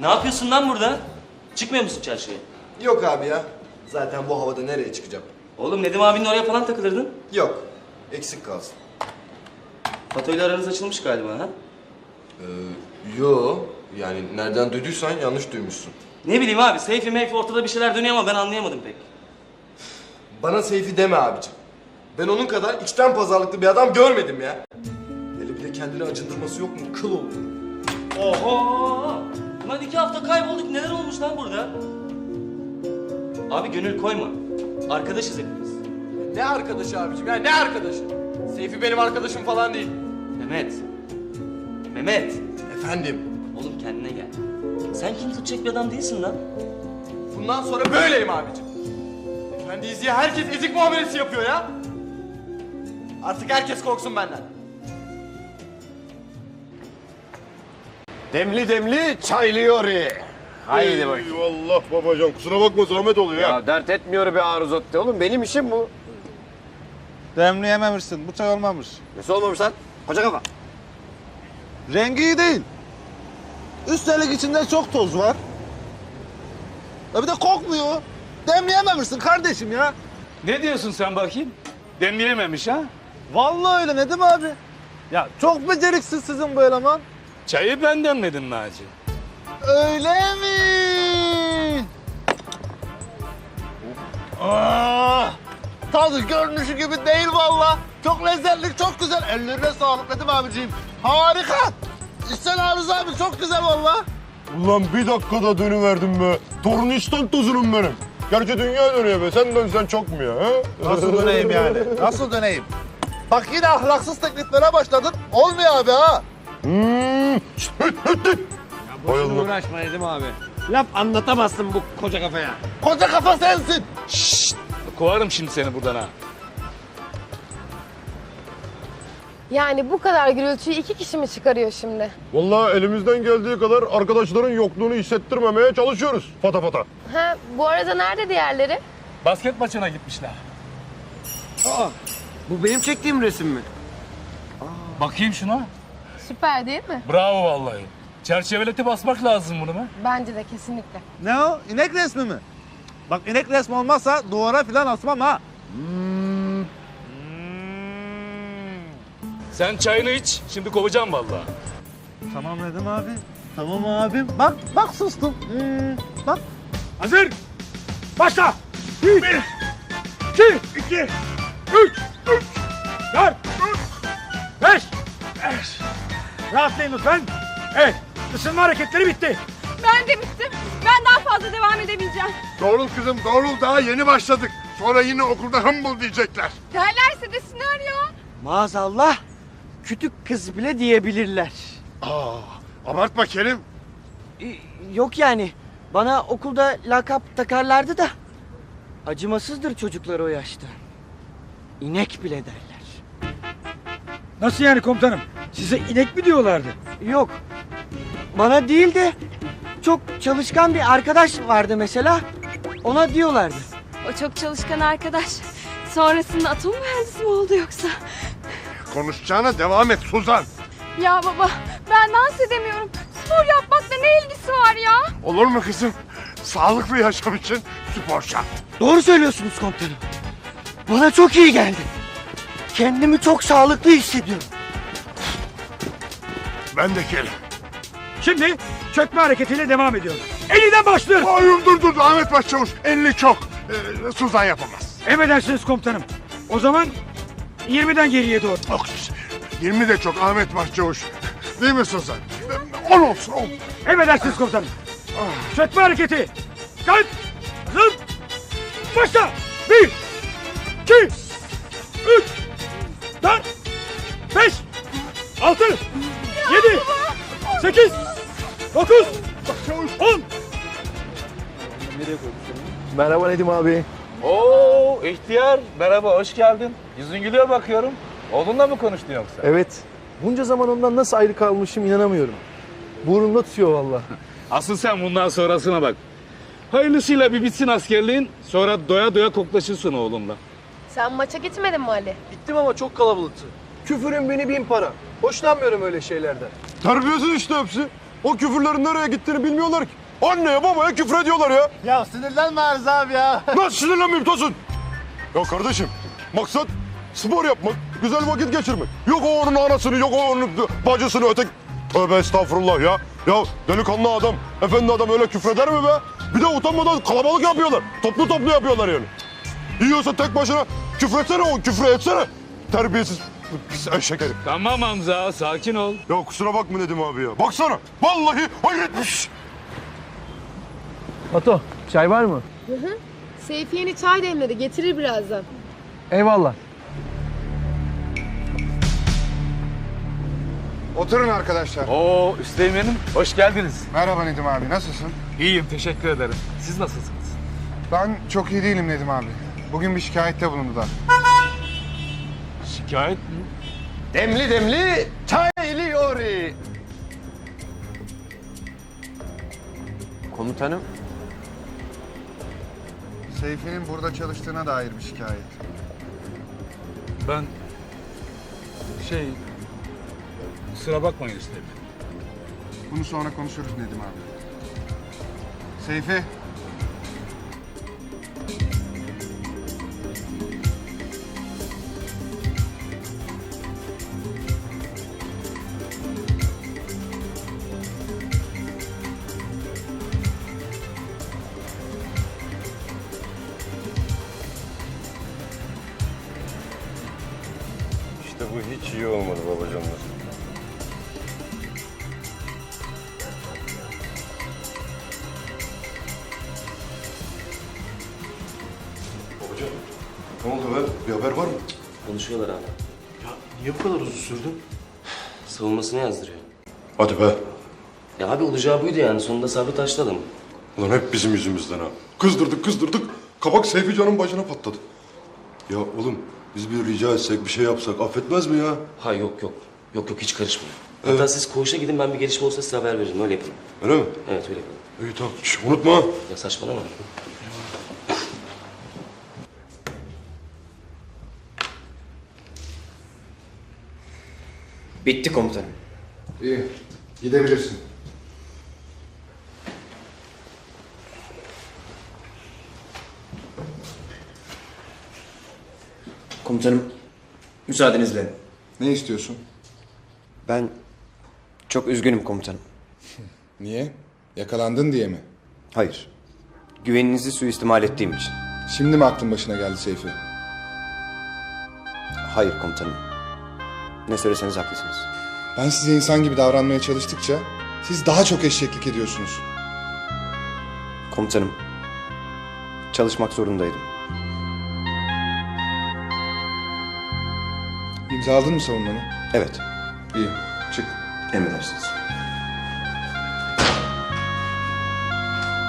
Ne yapıyorsun lan burada? Çıkmıyor musun çarşıya? Yok abi ya. Zaten bu havada nereye çıkacağım? Oğlum Nedim abinin oraya falan takılırdın. Yok. Eksik kalsın. Fatoyla aranız açılmış galiba ha? Ee, yo. Yani nereden duyduysan yanlış duymuşsun. Ne bileyim abi, Seyfi meyfi ortada bir şeyler dönüyor ama ben anlayamadım pek. Bana Seyfi deme abicim. Ben onun kadar içten pazarlıklı bir adam görmedim ya. Hele bir de kendini acındırması yok mu? Kıl olur. Oho! Ulan iki hafta kaybolduk, neler olmuş lan burada? Abi gönül koyma. Arkadaşız hepimiz. Ne arkadaşı abicim ya ne arkadaşı? Seyfi benim arkadaşım falan değil. Mehmet. Mehmet. Efendim. Oğlum kendine gel. Sen kim tutacak bir adam değilsin lan. Bundan sonra böyleyim abicim. Diye herkes ezik muamelesi yapıyor ya. Artık herkes korksun benden. Demli demli çaylıyor. Haydi bak. Eyvallah babacan kusura bakma zahmet oluyor ya. Ya dert etmiyor be Aruzotti oğlum benim işim bu. Demleyememişsin. Bu çay olmamış. Nasıl olmamış lan? Koca kafa. Rengi iyi değil. Üstelik içinde çok toz var. Ya bir de kokmuyor. Demleyememişsin kardeşim ya. Ne diyorsun sen bakayım? Demleyememiş ha? Vallahi öyle Nedim abi. Ya çok beceriksiz sizin bu eleman. Çayı ben demledim Naci. Öyle mi? Ah, tadı görünüşü gibi değil valla. Çok lezzetli, çok güzel. Ellerine sağlık Nedim abiciğim. Harika. İhsan Arız abi çok güzel valla. Ulan bir dakikada dönüverdim be. Tornistan tozunum benim. Gerçi dünya dönüyor be. Sen dönsen çok mu ya? Ha? Nasıl döneyim yani? Nasıl döneyim? Bak yine ahlaksız tekliflere başladın. Olmuyor abi ha. Hmm. Bayıldım. Uğraşma Nedim abi. Laf anlatamazsın bu koca kafaya. Koca kafa sensin. Kovarım şimdi seni buradan ha. Yani bu kadar gürültüyü iki kişi mi çıkarıyor şimdi? Vallahi elimizden geldiği kadar arkadaşların yokluğunu hissettirmemeye çalışıyoruz. Fata fata. Ha, bu arada nerede diğerleri? Basket maçına gitmişler. Bu benim çektiğim resim mi? Bakayım şuna. Süper değil mi? Bravo vallahi. Çerçeveleti basmak lazım bunu be. Bence de kesinlikle. Ne o? İnek resmi mi? Bak inek resmi olmazsa duvara filan asmam ha. Sen çayını iç. Şimdi kovacağım vallahi. Tamam Nedim abi. Tamam abim. Bak, bak sustum. Hmm, bak. Hazır. Başla. Bir, iki, iki, üç, üç, dört, beş, beş. Rahatlayın lütfen. Evet. Isınma hareketleri bitti. Ben de bittim. Ben daha fazla devam edemeyeceğim. Doğrul kızım doğrul daha yeni başladık. Sonra yine okulda humble diyecekler. Derlerse desinler ya. Maazallah küçük kız bile diyebilirler. Aa, abartma Kerim. Ee, Yok yani bana okulda lakap takarlardı da acımasızdır çocuklar o yaşta. İnek bile derler. Nasıl yani komutanım? Size inek mi diyorlardı? Yok bana değil de çok çalışkan bir arkadaş vardı mesela ona diyorlardı. O çok çalışkan arkadaş. Sonrasında atom mühendisi mi oldu yoksa? Konuşacağına devam et Suzan. Ya baba ben dans edemiyorum. Spor yapmakla ne ilgisi var ya? Olur mu kızım? Sağlıklı yaşam için spor şart. Doğru söylüyorsunuz komutanım. Bana çok iyi geldi. Kendimi çok sağlıklı hissediyorum. Ben de Kerim. Şimdi çökme hareketiyle devam ediyoruz. Eliden başlıyoruz. Hayır dur dur Ahmet Başçavuş. Elini çok. Ee, Suzan yapamaz. Emredersiniz komutanım. O zaman 20'den geriye doğru. Yok, 20 de çok Ahmet Başçavuş. Değil mi Suzan? 10 olsun 10. Emredersiniz komutanım. Çökme hareketi. Kalk. Hazır. Başla. Bir. iki, Üç. Dört. Beş. Altı. Yedi. Sekiz. Dokuz. On. Merhaba Nedim abi. Oo ihtiyar. Merhaba hoş geldin. Yüzün gülüyor bakıyorum. Oğlunla mı konuştun yoksa? Evet. Bunca zaman ondan nasıl ayrı kalmışım inanamıyorum. Burnumda tutuyor valla. Asıl sen bundan sonrasına bak. Hayırlısıyla bir bitsin askerliğin. Sonra doya doya koklaşırsın oğlumla. Sen maça gitmedin mi Ali? Gittim ama çok kalabalıktı. Küfürün beni bin para. Hoşlanmıyorum öyle şeylerden. Terbiyesiz işte hepsi. O küfürlerin nereye gittiğini bilmiyorlar ki. Anneye babaya küfür ediyorlar ya. Ya sinirlenme Arıza abi ya. Nasıl sinirlenmeyeyim Tosun? Ya kardeşim maksat spor yapmak, güzel vakit geçirmek. Yok o onun anasını, yok o onun bacısını ötek... Tövbe estağfurullah ya. Ya delikanlı adam, efendi adam öyle küfreder mi be? Bir de utanmadan kalabalık yapıyorlar. Toplu toplu yapıyorlar yani. Yiyorsa tek başına küfretsene o, küfür etsene. Terbiyesiz pis eşek herif. Tamam Hamza sakin ol. Ya kusura bakma Nedim abi ya. Baksana vallahi hayretmiş. Ato çay var mı? Seyfi yeni çay demledi. Getirir birazdan. Eyvallah. Oturun arkadaşlar. Oo Üsteğmen'im hoş geldiniz. Merhaba Nedim abi, nasılsın? İyiyim teşekkür ederim. Siz nasılsınız? Ben çok iyi değilim Nedim abi. Bugün bir şikayette bulundular. Şikayet mi? Demli demli çayliyor. Komutanım. Seyfi'nin burada çalıştığına dair bir şikayet. Ben şey kusura bakmayın Üsteğmen. Bunu sonra konuşuruz Nedim abi. Seyfi, hiç iyi olmadı babacanlar. Babacan, ne oldu be? Bir haber var mı? Konuşuyorlar abi. Ya niye bu kadar uzun sürdü? Savunmasını yazdırıyor. Hadi be. Ya abi olacağı buydu yani. Sonunda sabrı taştı adamın. Ulan hep bizim yüzümüzden ha. Kızdırdık kızdırdık. Kabak Seyfi Can'ın başına patladı. Ya oğlum biz bir rica etsek bir şey yapsak affetmez mi ya? Ha yok yok. Yok yok hiç karışmayın. Hatta siz koğuşa gidin ben bir gelişme olsa size haber veririm. Öyle yapın. Öyle mi? Evet öyle yapın. İyi tamam. Şş, unutma. Ya saçmalama. Bitti komutanım. iyi. Gidebilirsin. Komutanım müsaadenizle. Ne istiyorsun? Ben çok üzgünüm komutanım. Niye? Yakalandın diye mi? Hayır. Güveninizi suistimal ettiğim için. Şimdi mi aklın başına geldi Seyfi? Hayır komutanım. Ne söyleseniz haklısınız. Ben size insan gibi davranmaya çalıştıkça siz daha çok eşeklik ediyorsunuz. Komutanım. Çalışmak zorundaydım. İmzaladın mı savunmanı? Evet. İyi, çık. Emredersiniz.